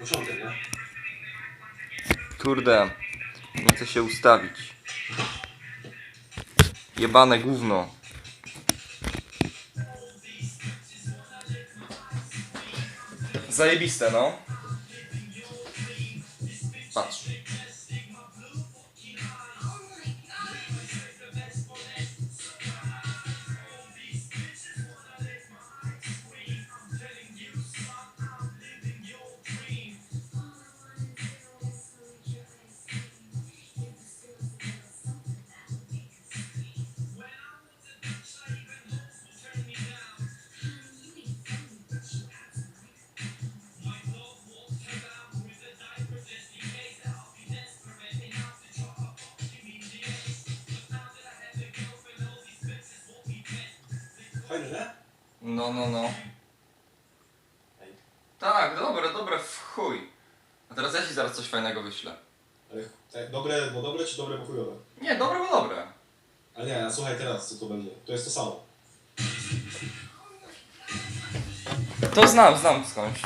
Początek, nie? Kurde, nie chcę się ustawić. Jebane gówno. Zajebiste, no. Patrz. Fajne? No, no, no. Tak, dobre, dobre, w chuj. A teraz ja ci zaraz coś fajnego wyślę. Ale tak, dobre, bo dobre czy dobre, bo chujowe? Nie, dobre, bo dobre. Ale nie, a słuchaj teraz, co to będzie. To jest to samo. To znam, znam skądś.